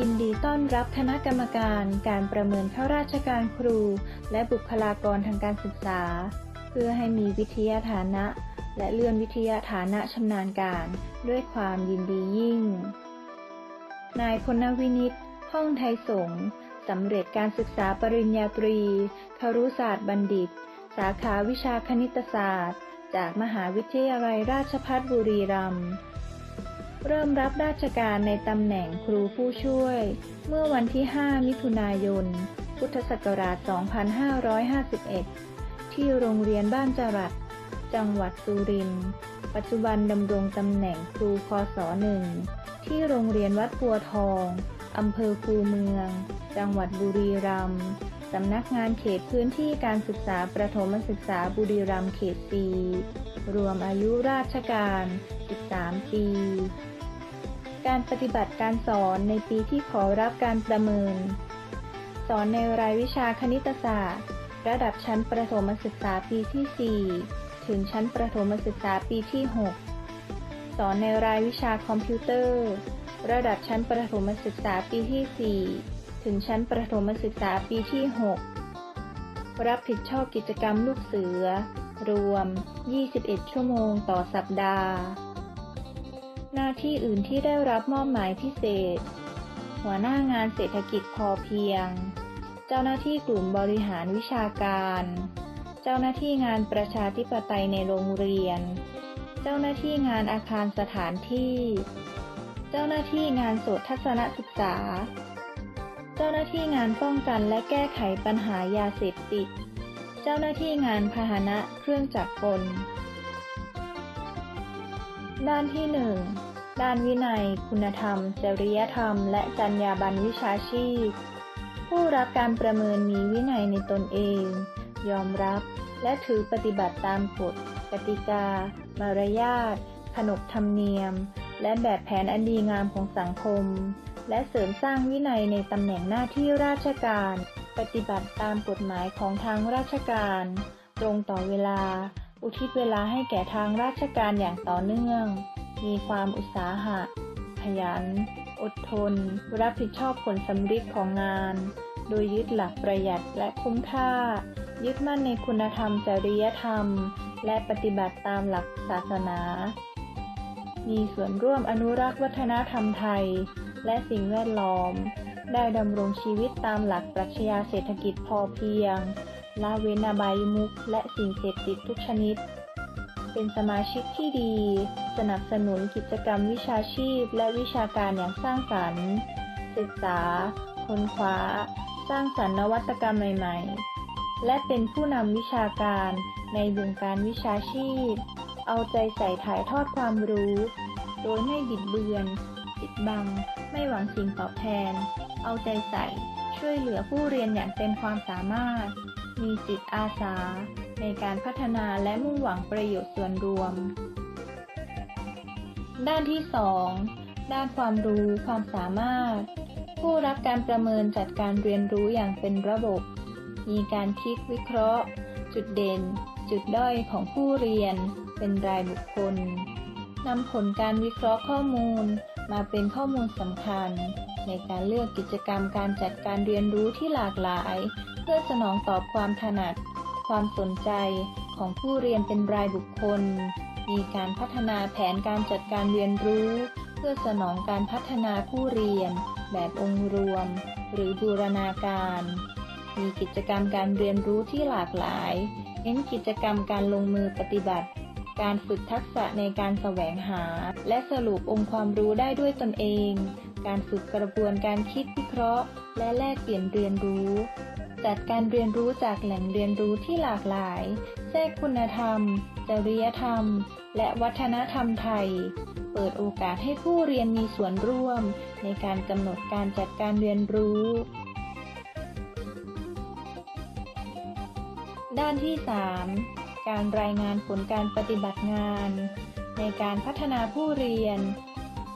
ยินดีต้อนรับคณะกรรมการการประเมินข้าราชการครู และบุคลากรทางการศึกษา เพื่อให้มีวิทยาฐานะ และเลื่อนวิทยาฐานะชำนาญการ ด้วยความยินดียิ่ง นายพลวินิตห้องไทยสงฆ์สำเร็จการศึกษาปริญญาตรีครุศาสตร์บัณฑิต สาขาวิชาคณิตศาสตร์ จากมหาวิทยาลัยราชภัฏบุรีรัมย์ เริ่มรับราชการในตำแหน่งครูผู้ช่วย เมื่อวันที่ 5 มิถุนายน พุทธศักราช 2551 ที่โรงเรียนบ้านจรัส จังหวัดสุรินทร์ ปัจจุบันดำรงตำแหน่งครูคศหนึ่งที่โรงเรียนวัดปัวทอง อำเภอคูเมือง จังหวัดบุรีรัมย์ สำนักงานเขตพื้นที่การศึกษาประถมศึกษาบุรีรัมย์เขต 4 รวมอายุราชการ 13 ปี การปฏิบัติการสอนในปีที่ขอรับการประเมิน สอนในรายวิชาคณิตศาสตร์ ระดับชั้นประถมศึกษาปีที่ 4 ถึงชั้นประถมศึกษาปีที่ 6 สอนในรายวิชาคอมพิวเตอร์ ระดับชั้นประถมศึกษาปีที่ 4 ถึงชั้นประถมศึกษาปีที่ 6 รับผิดชอบกิจกรรมลูกเสือ รวม 21 ชั่วโมงต่อสัปดาห์ น้าที่อื่นที่ได้รับมอบหมายพิเศษ หัวหน้างานเศรษฐกิจพอเพียง เจ้าหน้าที่กลุ่มบริหารวิชาการ เจ้าหน้าที่งานประชาธิปไตยในโรงเรียน เจ้าหน้าที่งานอาคารสถานที่ เจ้าหน้าที่งานโสตทัศนศึกษา เจ้าหน้าที่งานป้องกันและแก้ไขปัญหายาเสพติด เจ้าหน้าที่งานพาหนะเครื่องจักรกลด้านที่ 1 ด้านวินัย คุณธรรม จริยธรรม และจรรยาบรรณวิชาชีพ ผู้รับการประเมินมีวินัยในตนเอง ยอมรับ และถือปฏิบัติตามกฎกติกา มารยาท ขนบธรรมเนียม และแบบแผนอันดีงามของสังคม และเสริมสร้างวินัยในตำแหน่งหน้าที่ราชการ ปฏิบัติตามกฎหมายของทางราชการ ตรงต่อเวลา อุทิศเวลาให้แก่ทางราชการอย่างต่อเนื่อง มีความอุตสาหะ ขยัน อดทน รับผิดชอบผลสำฤทธิ์ของงาน โดยยึดหลักประหยัดและคุ้มค่า ยึดมั่นในคุณธรรมจริยธรรม และปฏิบัติตามหลักศาสนา มีส่วนร่วมอนุรักษ์วัฒนธรรมไทย และสิ่งแวดล้อม ได้ดำรงชีวิตตามหลักปรัชญาเศรษฐกิจพอเพียงละเว้นอบายมุขและสิ่งเสพติดทุกชนิด เป็นสมาชิกที่ดี สนับสนุนกิจกรรมวิชาชีพ และวิชาการอย่างสร้างสรรค์ ศึกษา ค้นคว้า สร้างสรรค์นวัตกรรมใหม่ ๆ และเป็นผู้นำวิชาการในวงการวิชาชีพ เอาใจใส่ถ่ายทอดความรู้ โดยไม่บิดเบือนปิดบัง ไม่หวังสิ่งตอบแทน เอาใจใส่ ช่วยเหลือผู้เรียนอย่างเต็มความสามารถ มีจิตอาสา ในการพัฒนาและมุ่งหวังประโยชน์ส่วนรวม ด้านที่ 2 ด้านความรู้ความสามารถ ผู้รับการประเมินจัดการเรียนรู้อย่างเป็นระบบ มีการคิดวิเคราะห์ จุดเด่น จุดด้อยของผู้เรียน เป็นรายบุคคลนำผลการวิเคราะห์ข้อมูลมาเป็นข้อมูลสำคัญ ในการเลือกกิจกรรมการจัดการเรียนรู้ที่หลากหลาย พื่อสนองตอบความถนัด ความสนใจของผู้เรียนเป็นรายบุคคล มีการพัฒนาแผนการจัดการเรียนรู้ เพื่อสนองการพัฒนาผู้เรียน แบบองค์รวม หรือบูรณาการ มีกิจกรรมการเรียนรู้ที่หลากหลาย เน้นกิจกรรมการลงมือปฏิบัติ การฝึกทักษะในการแสวงหา และสรุปองค์ความรู้ได้ด้วยตนเอง การฝึกกระบวนการคิดวิเคราะห์ และแลกเปลี่ยนเรียนรู้ จัดการเรียนรู้จากแหล่งเรียนรู้ที่หลากหลาย แทรกคุณธรรม จริยธรรม และวัฒนธรรมไทย เปิดโอกาสให้ผู้เรียนมีส่วนร่วม ในการกำหนดการจัดการเรียนรู้ ด้านที่ 3 การรายงานผลการปฏิบัติงาน ในการพัฒนาผู้เรียน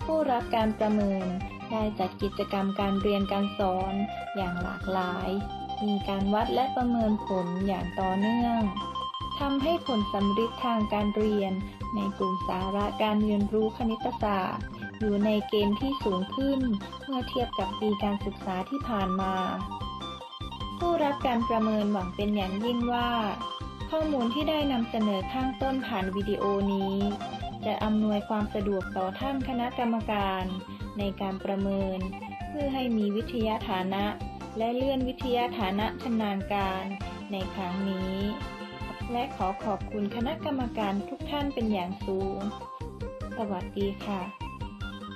ผู้รับการประเมิน ได้จัดกิจกรรมการเรียนการสอนอย่างหลากหลาย มีการวัดและประเมินผลอย่างต่อเนื่องทำให้ผลสำฤทธิ์ทางการเรียน ในกลุ่มสาระการเรียนรู้คณิตศาสตร์ อยู่ในเกณฑ์ที่สูงขึ้น เมื่อเทียบกับปีการศึกษาที่ผ่านมา ผู้รับการประเมินหวังเป็นอย่างยิ่งว่า ข้อมูลที่ได้นำเสนอข้างต้นผ่านวิดีโอนี้ จะอำนวยความสะดวกต่อท่านคณะกรรมการ ในการประเมิน เพื่อให้มีวิทยาฐานะ และเลื่อนวิทยาฐานะชำนาญการในครั้งนี้ และขอขอบคุณคณะกรรมการทุกท่านเป็นอย่างสูง สวัสดีค่ะ